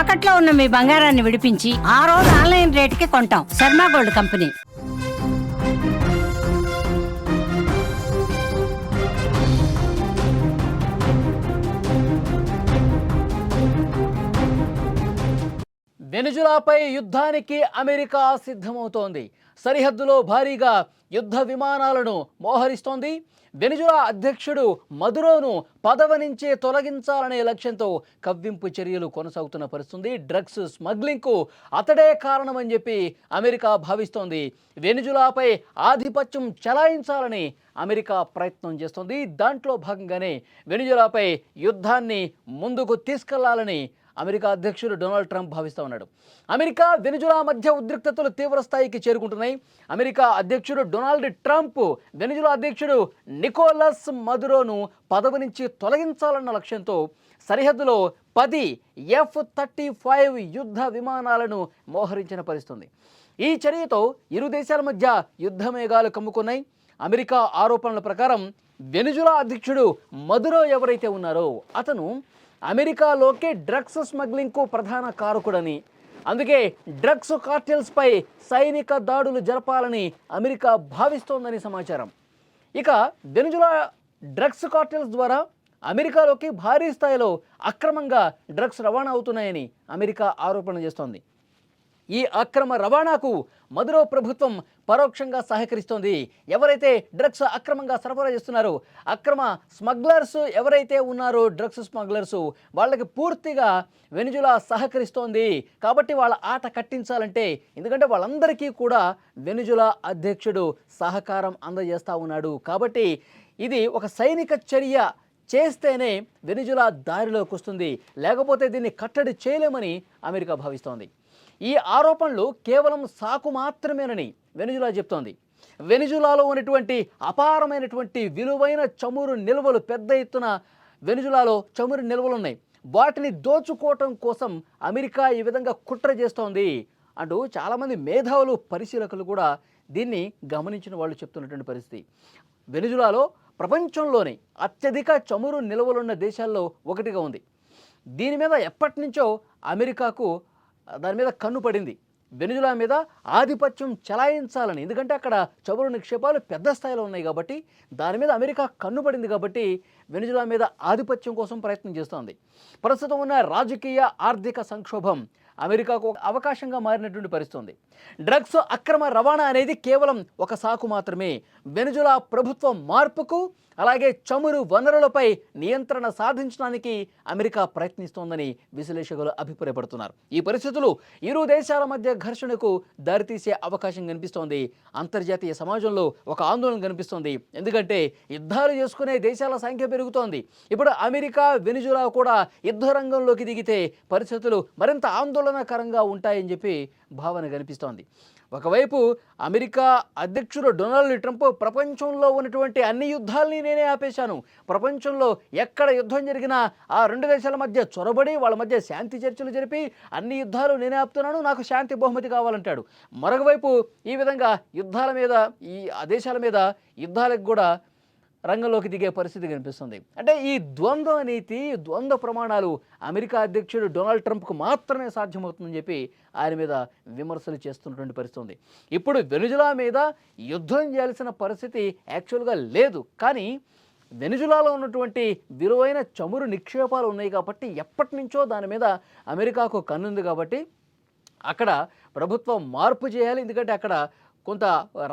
తాకట్లో ఉన్న మీ బంగారాన్ని విడిపించి ఆ రోజు ఆన్లైన్ రేటుకి కొంటాం. Sharma gold company. వెనుజులాపై యుద్ధానికి అమెరికా సిద్ధమవుతోంది. సరిహద్దులో భారీగా యుద్ధ విమానాలను మోహరిస్తోంది. వెనిజులా అధ్యక్షుడు మదురోను పదవి నుంచే తొలగించాలనే లక్ష్యంతో కవ్వింపు చర్యలు కొనసాగుతున్న పరిస్థితుంది. డ్రగ్స్ స్మగ్లింగ్కు అతడే కారణమని చెప్పి అమెరికా భావిస్తోంది. వెనుజులాపై ఆధిపత్యం చెలాయించాలని అమెరికా ప్రయత్నం చేస్తోంది. దాంట్లో భాగంగానే వెనుజులాపై యుద్ధాన్ని ముందుకు తీసుకెళ్ళాలని అమెరికా అధ్యక్షుడు డొనాల్డ్ ట్రంప్ భావిస్తూ ఉన్నాడు. అమెరికా వెనుజులా మధ్య ఉద్రిక్తతలు తీవ్ర స్థాయికి చేరుకుంటున్నాయి. అమెరికా అధ్యక్షుడు డొనాల్డ్ ట్రంప్ వెనుజులా అధ్యక్షుడు నికోలస్ మదురోను పదవి నుంచి తొలగించాలన్న లక్ష్యంతో సరిహద్దులో పది ఎఫ్ థర్టీ ఫైవ్ యుద్ధ విమానాలను మోహరించిన పరిస్థితుంది. ఈ చర్యతో ఇరు దేశాల మధ్య యుద్ధ మేఘాలు కమ్ముకున్నాయి. అమెరికా ఆరోపణల ప్రకారం వెనుజులా అధ్యక్షుడు మదురో ఎవరైతే ఉన్నారో అతను అమెరికాలోకి డ్రగ్స్ స్మగ్లింగ్కు ప్రధాన కారకుడని అందుకే డ్రగ్స్ కార్టెల్స్పై సైనిక దాడులు జరపాలని అమెరికా భావిస్తోందని సమాచారం. ఇక వెనుజులా డ్రగ్స్ కార్టెల్స్ ద్వారా అమెరికాలోకి భారీ స్థాయిలో అక్రమంగా డ్రగ్స్ రవాణా అవుతున్నాయని అమెరికా ఆరోపణ చేస్తోంది. ఈ అక్రమ రవాణాకు మదురో ప్రభుత్వం పరోక్షంగా సహకరిస్తోంది. ఎవరైతే డ్రగ్స్ అక్రమంగా సరఫరా చేస్తున్నారో అక్రమ స్మగ్లర్స్ ఎవరైతే ఉన్నారో డ్రగ్స్ స్మగ్లర్స్ వాళ్ళకి పూర్తిగా వెనుజులా సహకరిస్తోంది. కాబట్టి వాళ్ళ ఆట కట్టించాలంటే ఎందుకంటే వాళ్ళందరికీ కూడా వెనుజులా అధ్యక్షుడు సహకారం అందజేస్తూ ఉన్నాడు. కాబట్టి ఇది ఒక సైనిక చర్య చేస్తేనే వెనుజులా దారిలోకి వస్తుంది. లేకపోతే దీన్ని కట్టడి చేయలేమని అమెరికా భావిస్తోంది. ఈ ఆరోపణలు కేవలం సాకు మాత్రమేనని వెనుజులా చెప్తోంది. వెనుజులాలో ఉన్నటువంటి అపారమైనటువంటి విలువైన చమురు నిల్వలు పెద్ద ఎత్తున వెనుజులాలో చమురు నిల్వలు ఉన్నాయి వాటిని దోచుకోవటం కోసం అమెరికా ఈ విధంగా కుట్ర చేస్తోంది. అంటూ చాలామంది మేధావులు పరిశీలకులు కూడా దీన్ని గమనించిన వాళ్ళు చెప్తున్నటువంటి పరిస్థితి. వెనుజులాలో ప్రపంచంలోనే అత్యధిక చమురు నిల్వలున్న దేశాల్లో ఒకటిగా ఉంది. దీని మీద ఎప్పటి నుంచో అమెరికాకు దాని మీద కన్ను పడింది. వెనుజులా మీద ఆధిపత్యం చెలాయించాలని. ఎందుకంటే అక్కడ చమురు నిక్షేపాలు పెద్ద స్థాయిలో ఉన్నాయి కాబట్టి దాని మీద అమెరికా కన్నుపడింది కాబట్టి వెనుజులా మీద ఆధిపత్యం కోసం ప్రయత్నం చేస్తోంది. ప్రస్తుతం ఉన్న రాజకీయ ఆర్థిక సంక్షోభం అమెరికాకు ఒక అవకాశంగా మారినటువంటి పరిస్థితుంది. డ్రగ్స్ అక్రమ రవాణా అనేది కేవలం ఒక సాకు మాత్రమే. వెనుజులా ప్రభుత్వం మార్పుకు అలాగే చమురు వనరులపై నియంత్రణ సాధించడానికి అమెరికా ప్రయత్నిస్తోందని విశ్లేషకులు అభిప్రాయపడుతున్నారు. ఈ పరిస్థితులు ఇరు దేశాల మధ్య ఘర్షణకు దారితీసే అవకాశం కనిపిస్తోంది. అంతర్జాతీయ సమాజంలో ఒక ఆందోళన కనిపిస్తోంది. ఎందుకంటే యుద్ధాలు చేసుకునే దేశాల సంఖ్య పెరుగుతోంది. ఇప్పుడు అమెరికా వెనుజులా కూడా యుద్ధ రంగంలోకి దిగితే పరిస్థితులు మరింత ఆందోళన ఆందోళనకరంగా ఉంటాయని చెప్పి భావన కనిపిస్తోంది. ఒకవైపు అమెరికా అధ్యక్షుడు డొనాల్డ్ ట్రంప్ ప్రపంచంలో ఉన్నటువంటి అన్ని యుద్ధాలని నేనే ఆపేశాను. ప్రపంచంలో ఎక్కడ యుద్ధం జరిగినా ఆ రెండు దేశాల మధ్య చొరబడి వాళ్ళ మధ్య శాంతి చర్చలు జరిపి అన్ని యుద్ధాలు నేనే ఆపుతున్నాను నాకు శాంతి బహుమతి కావాలంటాడు. మరొకవైపు ఈ విధంగా యుద్ధాల మీద ఈ ఆ దేశాల మీద యుద్ధాలకు కూడా రంగంలోకి దిగే పరిస్థితి కనిపిస్తుంది. అంటే ఈ ద్వంద్వ నీతి ద్వంద్వ ప్రమాణాలు అమెరికా అధ్యక్షుడు డొనాల్డ్ ట్రంప్కు మాత్రమే సాధ్యమవుతుందని చెప్పి ఆయన మీద విమర్శలు చేస్తున్నటువంటి పరిస్థితి ఉంది ఇప్పుడు వెనుజులా మీద యుద్ధం చేయాల్సిన పరిస్థితి యాక్చువల్గా లేదు. కానీ వెనుజులాలో ఉన్నటువంటి విలువైన చమురు నిక్షేపాలు ఉన్నాయి కాబట్టి ఎప్పటి నుంచో దాని మీద అమెరికాకు కన్నుంది కాబట్టి అక్కడ ప్రభుత్వం మార్పు చేయాలి. ఎందుకంటే అక్కడ కొంత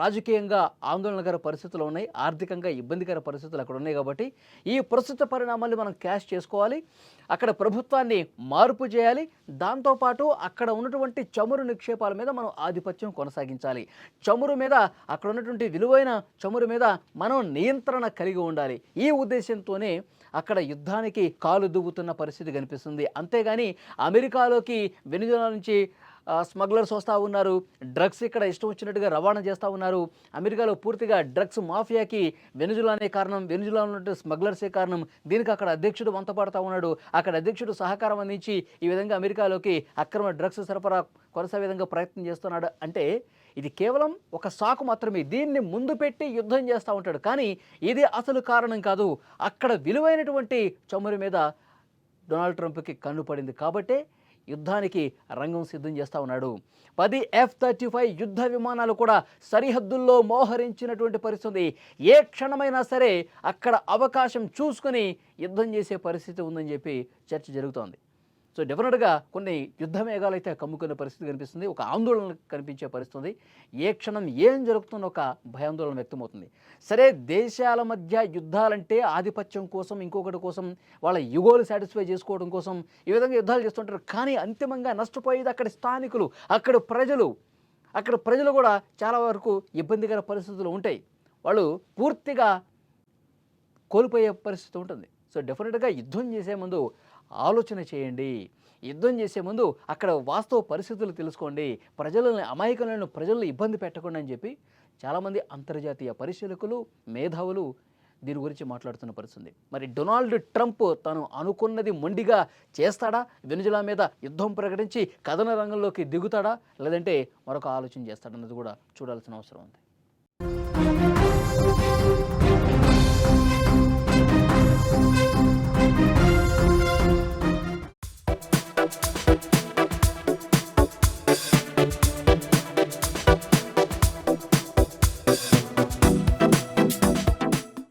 రాజకీయంగా ఆందోళనకర పరిస్థితులు ఉన్నాయి ఆర్థికంగా ఇబ్బందికర పరిస్థితులు అక్కడ ఉన్నాయి కాబట్టి ఈ ప్రస్తుత పరిణామాలు మనం క్యాష్ చేసుకోవాలి అక్కడ ప్రభుత్వాన్ని మార్పు చేయాలి దాంతోపాటు అక్కడ ఉన్నటువంటి చమురు నిక్షేపాల మీద మనం ఆధిపత్యం కొనసాగించాలి. చమురు మీద అక్కడ ఉన్నటువంటి విలువైన చమురు మీద మనం నియంత్రణ కలిగి ఉండాలి. ఈ ఉద్దేశంతోనే అక్కడ యుద్ధానికి కాలు దువ్వుతున్న పరిస్థితి కనిపిస్తుంది. అంతేగాని అమెరికాలోకి వెనుజులా నుంచి స్మగ్లర్స్ వస్తూ ఉన్నారు. డ్రగ్స్ ఇక్కడ ఇష్టం వచ్చినట్టుగా రవాణా చేస్తూ ఉన్నారు. అమెరికాలో పూర్తిగా డ్రగ్స్ మాఫియాకి వెనుజులానే కారణం వెనుజులా ఉన్నట్టు స్మగ్లర్సే కారణం. దీనికి అక్కడ అధ్యక్షుడు వంతపడతా ఉన్నాడు. అక్కడ అధ్యక్షుడు సహకారం అందించి ఈ విధంగా అమెరికాలోకి అక్రమ డ్రగ్స్ సరఫరా కొనసాగే విధంగా ప్రయత్నం చేస్తున్నాడు. అంటే ఇది కేవలం ఒక సాకు మాత్రమే. దీన్ని ముందు పెట్టి యుద్ధం చేస్తూ ఉంటాడు. కానీ ఇది అసలు కారణం కాదు. అక్కడ విలువైనటువంటి చమురు మీద డొనాల్డ్ ట్రంప్కి కన్ను పడింది. కాబట్టే యుద్ధానికి రంగం సిద్ధం చేస్తూ ఉన్నాడు. పది ఎఫ్ థర్టీ ఫైవ్ యుద్ధ విమానాలు కూడా సరిహద్దుల్లో మోహరించినటువంటి పరిస్థితి. ఏ క్షణమైనా సరే అక్కడ అవకాశం చూసుకొని యుద్ధం చేసే పరిస్థితి ఉందని చెప్పి చర్చ జరుగుతోంది. సో డెఫినెట్గా కొన్ని యుద్ధ మేఘాలు అయితే కమ్ముకునే పరిస్థితి కనిపిస్తుంది. ఒక ఆందోళన కనిపించే పరిస్థితి ఏ క్షణం ఏం జరుగుతుందో ఒక భయాందోళన వ్యక్తమవుతుంది. సరే దేశాల మధ్య యుద్ధాలంటే ఆధిపత్యం కోసం ఇంకొకటి కోసం వాళ్ళ యుగోలు సాటిస్ఫై చేసుకోవడం కోసం ఈ విధంగా యుద్ధాలు చేస్తుంటారు. కానీ అంతిమంగా నష్టపోయేది అక్కడ స్థానికులు అక్కడ ప్రజలు. అక్కడ ప్రజలు కూడా చాలా వరకు ఇబ్బందికర పరిస్థితులు ఉంటాయి. వాళ్ళు పూర్తిగా కోల్పోయే పరిస్థితి ఉంటుంది. సో డెఫినెట్గా యుద్ధం చేసే ముందు ఆలోచన చేయండి. యుద్ధం చేసే ముందు అక్కడ వాస్తవ పరిస్థితులు తెలుసుకోండి. ప్రజలను అమాయకులను ప్రజలను ఇబ్బంది పెట్టకుండా అని చెప్పి చాలామంది అంతర్జాతీయ పరిశీలకులు మేధావులు దీని గురించి మాట్లాడుతున్న పరిస్థితుంది. మరి డొనాల్డ్ ట్రంప్ తను అనుకున్నది మొండిగా చేస్తాడా? వెనుజులా మీద యుద్ధం ప్రకటించి కథన రంగంలోకి దిగుతాడా? లేదంటే మరొక ఆలోచన చేస్తాడన్నది కూడా చూడాల్సిన అవసరం ఉంది.